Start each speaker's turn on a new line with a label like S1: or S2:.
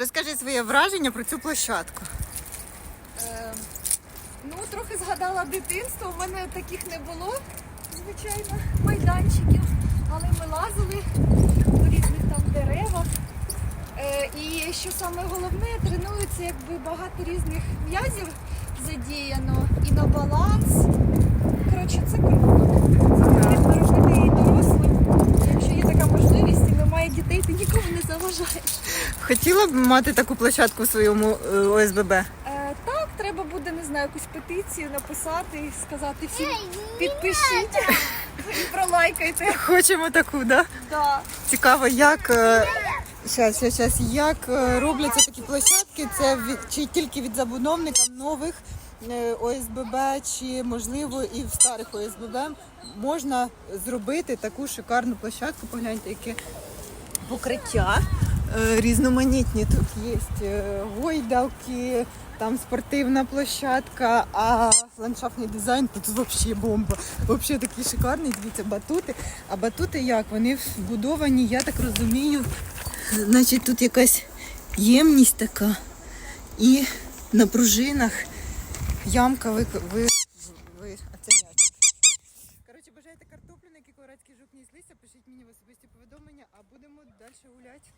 S1: Розкажи своє враження про цю площадку.
S2: Е, ну, трохи згадала дитинство. У мене таких не було, звичайно, майданчиків, але ми лазили по різних там деревах. Е, і що саме головне, тренуються якби багато різних м'язів задіяно і на баланс. Коротше, це круто. Це потрібно робити і дорослим. Якщо є така можливість і немає дітей, ти нікому не заважаєш.
S1: Хотіла б мати таку площадку в своєму е, ОСББ?
S2: Е, так, треба буде, не знаю, якусь петицію написати і сказати всім підпишіть і пролайкайте.
S1: Хочемо таку, да?
S2: Да.
S1: Цікаво, як. е, Щас, щас, щас, як е, робляться такі площадки? Це від, чи тільки від забудовників нових е, ОСББ, чи можливо і в старих ОСББ можна зробити таку шикарну площадку. Погляньте, яке покриття е, різноманітні. Тут є е, гойдалки, там спортивна площадка, а ландшафтний дизайн тут взагалі бомба. Взагалі такий шикарний, дивіться, батути. А батути як? Вони вбудовані, я так розумію. Значить, тут якась ємність така. І на пружинах ямка ви, ви, ви а це м'ячик. Коротше, бажаєте картоплю, на якій корецький жук не злися, пишіть мені в особисті повідомлення, а будемо далі гуляти.